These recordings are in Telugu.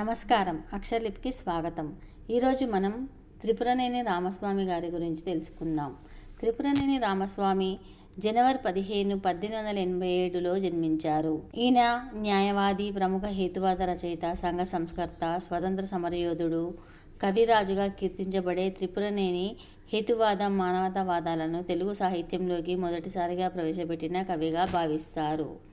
నమస్కారం. అక్షర్లిప్కి స్వాగతం. ఈరోజు మనం త్రిపురనేని రామస్వామి గారి గురించి తెలుసుకుందాం. త్రిపురనేని రామస్వామి జనవరి పదిహేను పద్దెనిమిది వందల ఎనభై ఏడులో జన్మించారు. ఈయన న్యాయవాది ప్రముఖ హేతువాద రచయిత సంఘ సంస్కర్త స్వతంత్ర సమరయోధుడు కవిరాజుగా కీర్తించబడే త్రిపురనేని హేతువాద మానవతావాదాలను తెలుగు సాహిత్యంలోకి మొదటిసారిగా ప్రవేశపెట్టిన కవిగా భావిస్తారు.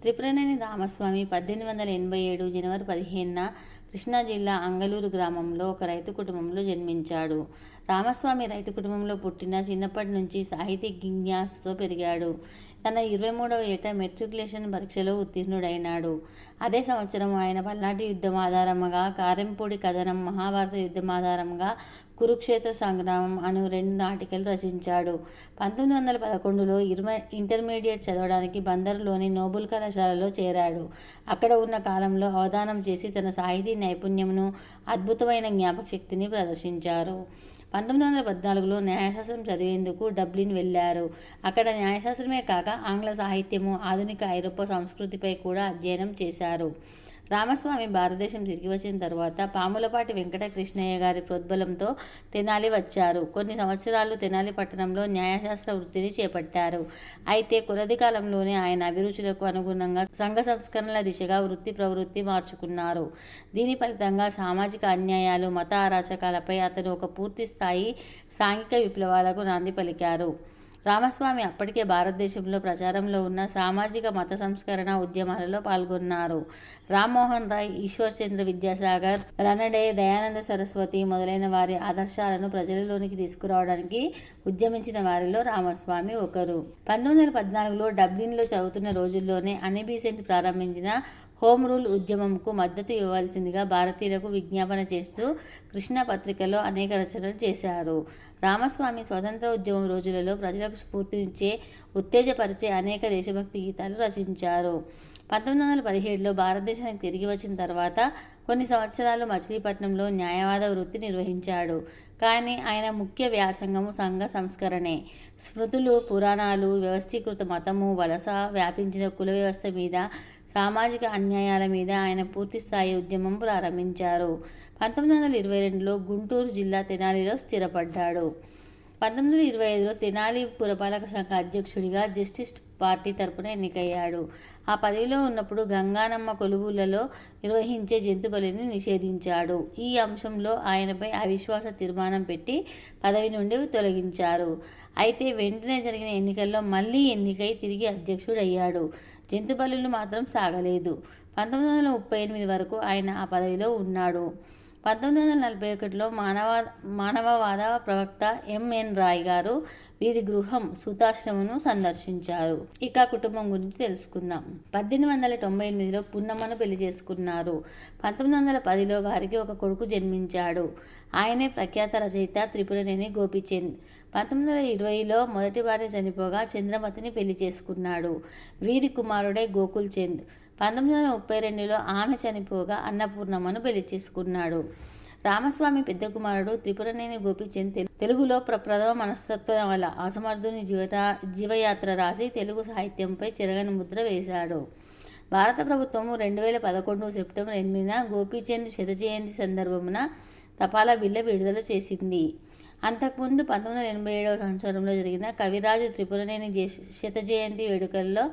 త్రిపురనేని రామస్వామి పద్దెనిమిది వందల ఎనభై ఏడు జనవరి పదిహేనున కృష్ణా జిల్లా అంగలూరు గ్రామంలో ఒక రైతు కుటుంబంలో జన్మించాడు. రామస్వామి రైతు కుటుంబంలో పుట్టిన చిన్నప్పటి నుంచి సాహితీ జిజ్ఞాసతో పెరిగాడు. తన ఇరవై మూడవ ఏట మెట్రికులేషన్ పరీక్షలో ఉత్తీర్ణుడైనాడు. అదే సంవత్సరం ఆయన పల్నాటి యుద్ధం ఆధారంగా కారెంపూడి కథనం మహాభారత యుద్ధం ఆధారంగా కురుక్షేత్ర సంగ్రామం అను రెండు నాటికలు రచించాడు. పంతొమ్మిది వందల పదకొండులో ఇరవై ఇంటర్మీడియట్ చదవడానికి బందర్లోని నోబుల్ కళాశాలలో చేరాడు. అక్కడ ఉన్న కాలంలో అవధానం చేసి తన సాహితీ నైపుణ్యమును అద్భుతమైన జ్ఞాపక శక్తిని ప్రదర్శించారు. పంతొమ్మిది వందల పద్నాలుగులో న్యాయశాస్త్రం చదివేందుకు డబ్లిన్ వెళ్ళారు. అక్కడ న్యాయశాస్త్రమే కాక ఆంగ్ల సాహిత్యము ఆధునిక ఐరోపా సంస్కృతిపై కూడా అధ్యయనం చేశారు. రామస్వామి భారతదేశం తిరిగి వచ్చిన తర్వాత పాములపాటి వెంకట కృష్ణయ్య గారి ప్రోద్బలంతో తెనాలి వచ్చారు. కొన్ని సంవత్సరాలు తెనాలి పట్టణంలో న్యాయశాస్త్ర వృత్తిని చేపట్టారు. అయితే కొరది కాలంలోనే ఆయన అభిరుచులకు అనుగుణంగా సంఘ సంస్కరణల దిశగా వృత్తి ప్రవృత్తి మార్చుకున్నారు. దీని ఫలితంగా సామాజిక అన్యాయాలు మత అరాచకాలపై అతను ఒక పూర్తి స్థాయి సాంఘిక విప్లవాలకు నాంది పలికారు. రామస్వామి అప్పటికే భారతదేశంలో ప్రచారంలో ఉన్న సామాజిక మత సంస్కరణ ఉద్యమాలలో పాల్గొన్నారు. రామ్మోహన్ రాయ్ ఈశ్వర్ చంద్ర విద్యాసాగర్ రనడే దయానంద సరస్వతి మొదలైన వారి ఆదర్శాలను ప్రజలలోనికి తీసుకురావడానికి ఉద్యమించిన వారిలో రామస్వామి ఒకరు. పంతొమ్మిది వందల పద్నాలుగులో డబ్లిన్లో చదువుతున్న రోజుల్లోనే అనిబీసెంట్ ప్రారంభించిన హోమ్ రూల్ ఉద్యమంకు మద్దతు ఇవ్వాల్సిందిగా భారతీయులకు విజ్ఞాపన చేస్తూ కృష్ణ పత్రికలో అనేక రచనలు చేశారు. రామస్వామి స్వతంత్ర ఉద్యమం రోజులలో ప్రజలకు స్ఫూర్తినిచ్చే ఉత్తేజపరిచే అనేక దేశభక్తి గీతాలు రచించారు. పంతొమ్మిది వందల పదిహేడులో భారతదేశానికి తిరిగి వచ్చిన తర్వాత కొన్ని సంవత్సరాలు మచిలీపట్నంలో న్యాయవాద వృత్తి నిర్వహించాడు. కానీ ఆయన ముఖ్య వ్యాసంగము సంఘ సంస్కరణే. స్మృతులు పురాణాలు వ్యవస్థీకృత మతము వలస వ్యాపించిన కుల వ్యవస్థ మీద సామాజిక అన్యాయాల మీద ఆయన పూర్తిస్థాయి ఉద్యమం ప్రారంభించారు. పంతొమ్మిది వందల ఇరవై రెండులో గుంటూరు జిల్లా తెనాలిలో స్థిరపడ్డాడు. పంతొమ్మిది వందల ఇరవై ఐదులో తెనాలి పురపాలక సంఘ అధ్యక్షుడిగా జస్టిస్ పార్టీ తరపున ఎన్నికయ్యాడు. ఆ పదవిలో ఉన్నప్పుడు గంగానమ్మ కొలువులలో నిర్వహించే జంతు బలిని నిషేధించాడు. ఈ అంశంలో ఆయనపై అవిశ్వాస తీర్మానం పెట్టి పదవి నుండి తొలగించారు. అయితే వెంటనే జరిగిన ఎన్నికల్లో మళ్ళీ ఎన్నికై తిరిగి అధ్యక్షుడయ్యాడు. జంతు బలులు మాత్రం సాగలేదు. పంతొమ్మిది వందల ముప్పై ఎనిమిది వరకు ఆయన ఆ పదవిలో ఉన్నాడు. పంతొమ్మిది వందల నలభై ఒకటిలో మానవ మానవవాద ప్రవక్త ఎంఎన్ రాయ్ గారు వీరి గృహం సుతాశ్రమను సందర్శించారు. ఇక కుటుంబం గురించి తెలుసుకుందాం. పద్దెనిమిది వందల తొంభై ఎనిమిదిలో పున్నమ్మను పెళ్ళి చేసుకున్నారు. పంతొమ్మిది వందల పదిలో వారికి ఒక కొడుకు జన్మించాడు. ఆయనే ప్రఖ్యాత రచయిత త్రిపురనేని గోపిచంద్. పంతొమ్మిది వందల ఇరవైలో మొదటి భార్య చనిపోగా చంద్రమతిని పెళ్ళి చేసుకున్నాడు. వీరి కుమారుడే గోకుల్ చంద్ పంతొమ్మిది వందల ముప్పై రెండులో ఆమె చనిపోగా అన్నపూర్ణమ్మను పెళ్ళి చేసుకున్నాడు. రామస్వామి పెద్ద కుమారుడు త్రిపురనేని గోపిచంద్ తెలుగులో ప్రప్రథమ మనస్తత్వం వల్ల అసమర్థుని జీవత జీవయాత్ర రాసి తెలుగు సాహిత్యంపై చెరగని ముద్ర వేశాడు. భారత ప్రభుత్వము రెండు వేల పదకొండు సెప్టెంబర్ ఎనిమిదిన గోపీచంద్ శత జయంతి సందర్భమున తపాలా బిల్ల విడుదల చేసింది. అంతకుముందు పంతొమ్మిది వందల ఎనభై ఏడవ సంవత్సరంలో జరిగిన కవిరాజు త్రిపురనేని శత జయంతి వేడుకల్లో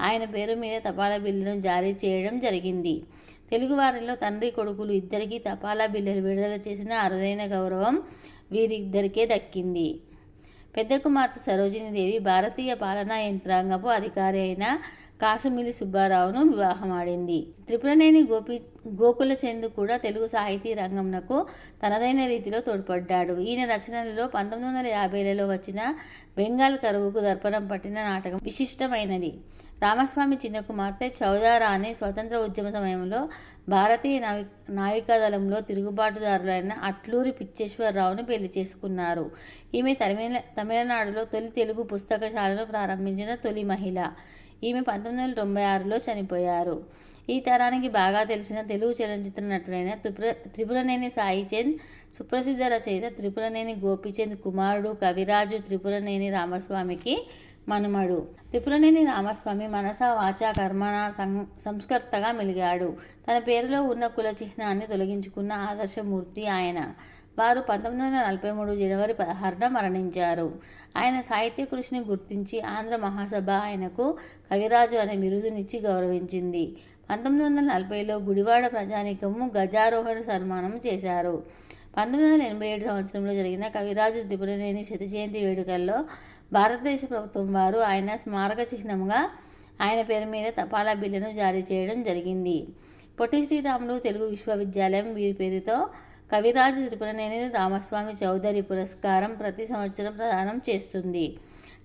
ఆయన పేరు మీద తపాలా బిల్లును జారీ చేయడం జరిగింది. తెలుగువారిలో తండ్రి కొడుకులు ఇద్దరికీ తపాలా బిల్లులు విడుదల చేసిన అరుదైన గౌరవం వీరిద్దరికే దక్కింది. పెద్ద కుమార్తె సరోజినీదేవి భారతీయ పాలనా యంత్రాంగపు అధికారి అయిన కాసుమిలి సుబ్బారావును వివాహమాడింది. త్రిపురనేని గోపి గోకుల చంద్ కూడా తెలుగు సాహితీ రంగంనకు తనదైన రీతిలో తోడ్పడ్డాడు. ఈయన రచనలలో పంతొమ్మిది వందల యాభైలలో వచ్చిన బెంగాల్ కరువుకు దర్పణం పట్టిన నాటకం విశిష్టమైనది. రామస్వామి చిన్న కుమార్తె చౌదారాణి స్వతంత్ర ఉద్యమ సమయంలో భారతీయ నావి నావికాదళంలో తిరుగుబాటుదారులైన అట్లూరి పిచ్చేశ్వరరావును పెళ్ళి చేసుకున్నారు. ఈమె తమిళ తమిళనాడులో తొలి తెలుగు పుస్తకశాలను ప్రారంభించిన తొలి మహిళ. ఈమె పంతొమ్మిది వందల తొంభై ఆరులో చనిపోయారు. ఈ తరానికి బాగా తెలిసిన తెలుగు చలనచిత్ర నటుడైన త్రిపుర త్రిపురనేని సాయిచంద్ సుప్రసిద్ధ రచయిత త్రిపురనేని గోపీచంద్ కుమారుడు కవిరాజు త్రిపురనేని రామస్వామికి మనుమడు. త్రిపురనేని రామస్వామి మనస వాచ కర్మణ సం సంస్కర్తగా మెలిగాడు. తన పేరులో ఉన్న కుల చిహ్నాన్ని తొలగించుకున్న ఆదర్శమూర్తి ఆయన. వారు పంతొమ్మిది వందల నలభై మూడు జనవరి పదహారున మరణించారు. ఆయన సాహిత్య కృషిని గుర్తించి ఆంధ్ర మహాసభ ఆయనకు కవిరాజు అనే బిరుదునిచ్చి గౌరవించింది. పంతొమ్మిది వందల నలభైలో గుడివాడ ప్రజానీకము గజారోహణ సన్మానం చేశారు. పంతొమ్మిది వందల ఎనభై ఏడు సంవత్సరంలో జరిగిన కవిరాజు త్రిపురనేని శత జయంతి వేడుకల్లో భారతదేశ ప్రభుత్వం వారు ఆయన స్మారక చిహ్నంగా ఆయన పేరు మీద తపాలా బిల్లును జారీ చేయడం జరిగింది. పొట్టి శ్రీరాములు తెలుగు విశ్వవిద్యాలయం వీరి పేరుతో కవిరాజు త్రిపురనేని రామస్వామి చౌదరి పురస్కారం ప్రతి సంవత్సరం ప్రదానం చేస్తుంది.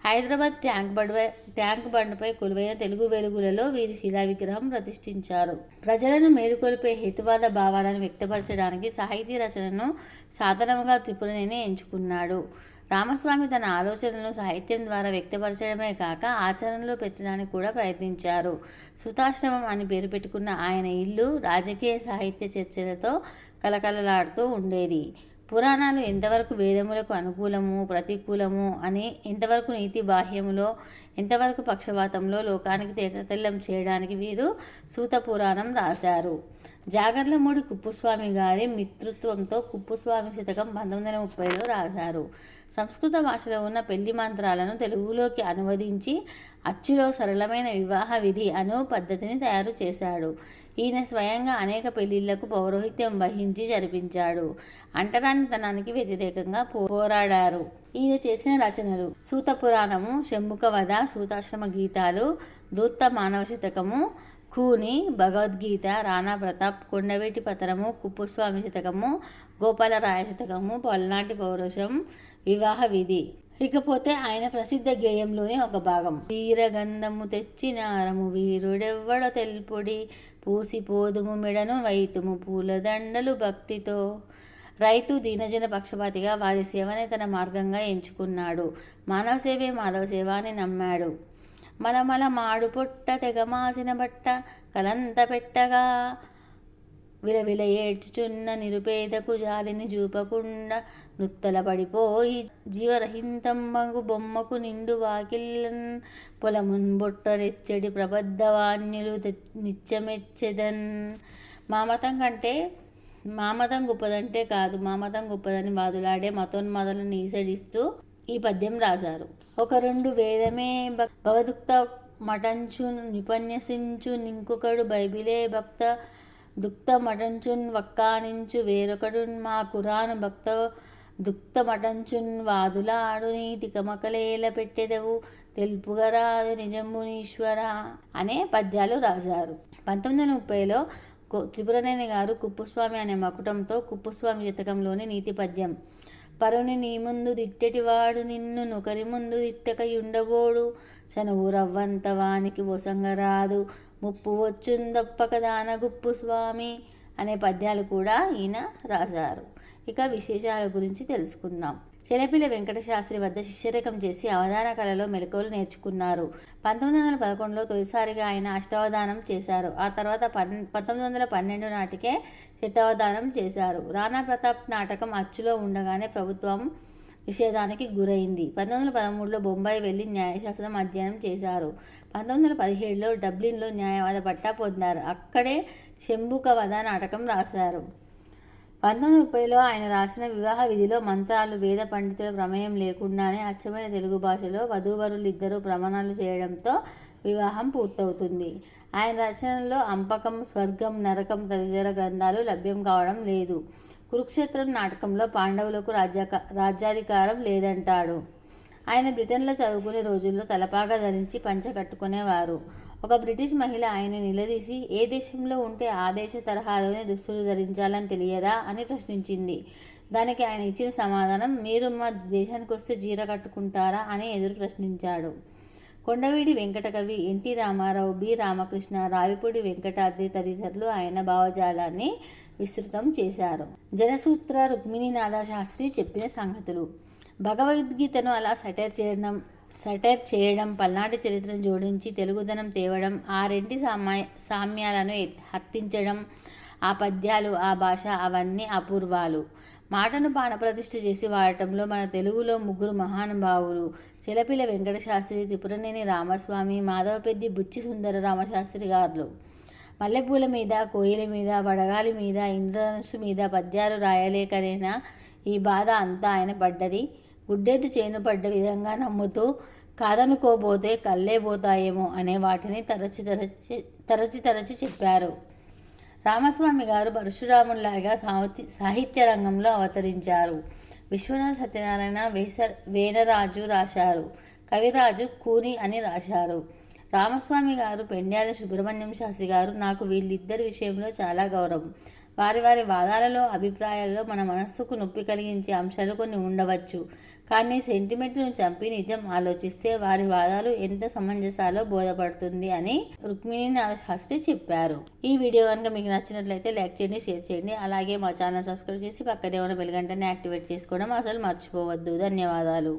హైదరాబాద్ ట్యాంక్ బండ్ ట్యాంక్ బండ్పై కొలువైన తెలుగు వెలుగులలో వీరి శిలా విగ్రహం ప్రతిష్ఠించారు. ప్రజలను మేలుకొల్పే హేతువాద భావాలను వ్యక్తపరచడానికి సాహితీ రచనను సాధనముగా త్రిపురనేని ఎంచుకున్నాడు. రామస్వామి తన ఆలోచనలను సాహిత్యం ద్వారా వ్యక్తపరచడమే కాక ఆచరణలో పెట్టడానికి కూడా ప్రయత్నించారు. సుతాశ్రమం అని పేరు పెట్టుకున్న ఆయన ఇల్లు రాజకీయ సాహిత్య చర్చలతో కలకలలాడుతూ ఉండేది. పురాణాలు ఎంతవరకు వేదములకు అనుకూలము ప్రతికూలము అని ఎంతవరకు నీతి బాహ్యములో ఎంతవరకు పక్షపాతంలో లోకానికి తేటతెల్లం చేయడానికి వీరు సూత పురాణం రాశారు. జాగర్లమూడి కుప్పుస్వామి గారి మిత్రుత్వంతో కుప్పుస్వామి శతకం పంతొమ్మిది వందల ముప్పైలో రాశారు. సంస్కృత భాషలో ఉన్న పెళ్ళి మంత్రాలను తెలుగులోకి అనువదించి అచ్చులో సరళమైన వివాహ విధి అను పద్ధతిని తయారు చేశాడు. ఈయన స్వయంగా అనేక పెళ్ళిళ్ళకు పౌరోహిత్యం వహించి జరిపించాడు. అంటరానితనానికి వ్యతిరేకంగా పోరాడారు. ఈయన చేసిన రచనలు సూత పురాణము శంభుక వధ సూతాశ్రమ గీతాలు దూత్త మానవ శతకము కూని భగవద్గీత రాణా ప్రతాప్ కొండవేటి పతనము కుప్పుస్వామి శతకము గోపాలరాయ శతకము పల్నాటి పౌరుషం వివాహ విధి. ఇకపోతే ఆయన ప్రసిద్ధ గేయంలోని ఒక భాగం. వీరగంధము తెచ్చినారము వీరుడెవ్వడ తెల్పుడి పూసిపోదుము మెడను వైతుము పూలదండలు భక్తితో. రైతు దీనజన పక్షపాతిగా వారి సేవనే తన మార్గంగా ఎంచుకున్నాడు. మానవ సేవే మాధవ సేవ అని నమ్మాడు. మలమల మాడు పొట్ట తెగమాసిన బట్ట కలంత పెట్టగా విలవిల ఏడ్చుచున్న నిరుపేదకు జాలిని చూపకుండా నుత్తల పడిపోయి జీవరహితంబగు బొమ్మకు నిండు వాకిల్లన్ పొలమున్ బొట్టరెచ్చడి ప్రబద్ధవాన్యులు నిత్యమెచ్చెదన్. మామతం కంటే మామతం గొప్పదంటే కాదు మామతం గొప్పదని వాదులాడే మతోన్మదలను నీసడిస్తూ ఈ పద్యం రాశారు. ఒక రెండు వేదమే భవదుక్త మటంచు నిపన్యసించు నింకొకడు బైబిలే భక్త దుక్తమటంచున్ వక్కానించు వేరొకడు మా కురాను భక్త దుక్తమటంచున్ వాదులాడు నీతి కమకలేల పెట్టెదవు తెలుపుగరాదు నిజమునీశ్వర అనే పద్యాలు రాశారు. పంతొమ్మిది వందల ముప్పైలో త్రిపురనేని గారు కుప్పుస్వామి అనే మకుటంతో కుప్పుస్వామి జతకంలోని నీతి పద్యం పరుని నీ ముందు దిట్టెటివాడు నిన్ను నొకరి ముందు దిట్టకయుండబోడు. చనువు రవ్వంత వానికి ఒసంగరాదు ముప్పు వచ్చుందప్పక దానగుప్పు స్వామి అనే పద్యాలు కూడా ఈయన రాశారు. ఇక విశేషాల గురించి తెలుసుకుందాం. చెలపిల వెంకటశాస్త్రి వద్ద శిష్యరకం చేసి అవధాన కళలో మెలకువలు నేర్చుకున్నారు. పంతొమ్మిది వందల పదకొండులో తొలిసారిగా ఆయన అష్టావధానం చేశారు. ఆ తర్వాత పన్ పంతొమ్మిది వందల పన్నెండు నాటికే శతావధానం చేశారు. రాణా ప్రతాప్ నాటకం అచ్చులో ఉండగానే ప్రభుత్వం నిషేధానికి గురైంది. పంతొమ్మిది వందల పదమూడులో బొంబాయి వెళ్ళి న్యాయశాస్త్రం అధ్యయనం చేశారు. పంతొమ్మిది వందల పదిహేడులో డబ్లిన్లో న్యాయవాద పట్టా పొందారు. అక్కడే శంభుకవధ నాటకం రాశారు. పంతొమ్మిది ముప్పైలో ఆయన రాసిన వివాహ విధిలో మంత్రాలు వేద పండితుల ప్రమేయం లేకుండానే అచ్చమైన తెలుగు భాషలో వధూవరులు ఇద్దరు ప్రమాణాలు చేయడంతో వివాహం పూర్తవుతుంది. ఆయన రచనల్లో అంపకం స్వర్గం నరకం తదితర గ్రంథాలు లభ్యం కావడం లేదు. కురుక్షేత్రం నాటకంలో పాండవులకు రాజ్యాక రాజ్యాధికారం లేదంటాడు. ఆయన బ్రిటన్లో చదువుకునే రోజుల్లో తలపాగా ధరించి పంచ కట్టుకునేవారు. ఒక బ్రిటిష్ మహిళ ఆయన నిలదీసి ఏ దేశంలో ఉంటే ఆ దేశ తరహాలోనే దుస్తులు ధరించాలని తెలియదా? అని ప్రశ్నించింది. దానికి ఆయన ఇచ్చిన సమాధానం మీరు మా దేశానికి వస్తే జీర కట్టుకుంటారా? అని ఎదురు ప్రశ్నించాడు. Kondaveedi Venkatakavi NT Ramarao B. Ramakrishna Ravipudi Venkatadri తదితరులు ఆయన భావజాలాన్ని విస్తృతం చేశారు. జనసూత్ర రుక్మిణీనాథ శాస్త్రి చెప్పిన సంగతులు. భగవద్గీతను అలా సటైర్ చేయడం సటైర్ చేయడం పల్నాటి చరిత్రను జోడించి తెలుగుదనం తేవడం ఆ రెంటి సామ్య సామ్యాలను హత్తించడం ఆ పద్యాలు ఆ భాష అవన్నీ అపూర్వాలు. మాటను బాణప్రతిష్ఠ చేసి వాడటంలో మన తెలుగులో ముగ్గురు మహానుభావులు చిలపిల వెంకటశాస్త్రి త్రిపురనేని రామస్వామి మాధవపెద్ది బుచ్చి సుందర రామశాస్త్రి గారు. మల్లెపూల మీద కోయిల మీద వడగాలి మీద ఇంద్రధనుసు మీద పద్యాలు రాయలేకనైనా ఈ బాధ అంతా ఆయన పడ్డది. గుడ్డెద్దు చేను పడ్డ విధంగా నమ్ముతూ కాదనుకోబోతే కళ్ళే పోతాయేమో అనే వాటిని తరచి తరచి తరచి తరచి చెప్పారు. రామస్వామి గారు పరశురాముల్లాగా సాహిత్య సాహిత్య రంగంలో అవతరించారు. విశ్వనాథ్ సత్యనారాయణ వేస వేనరాజు రాశారు. కవిరాజు కూని అని రాశారు. రామస్వామి గారు పెండ్యాల సుబ్రహ్మణ్యం శాస్త్రి గారు నాకు వీళ్ళిద్దరి విషయంలో చాలా గౌరవం. వారి వారి వాదాలలో అభిప్రాయాలలో మన మనస్సుకు నొప్పి కలిగించే అంశాలు కొన్ని ఉండవచ్చు. కానీ సెంటిమెంట్ను చంపి నిజం ఆలోచిస్తే వారి వాదాలు ఎంత సమంజసాలో బోధపడుతుంది అని రుక్మిణి శాస్త్రి చెప్పారు. ఈ వీడియో కనుక మీకు నచ్చినట్లయితే లైక్ చేయండి షేర్ చేయండి. అలాగే మా ఛానల్ సబ్స్క్రైబ్ చేసి పక్కనే ఉన్న బెల్ గంటని యాక్టివేట్ చేసుకోవడం అసలు మర్చిపోవద్దు. ధన్యవాదాలు.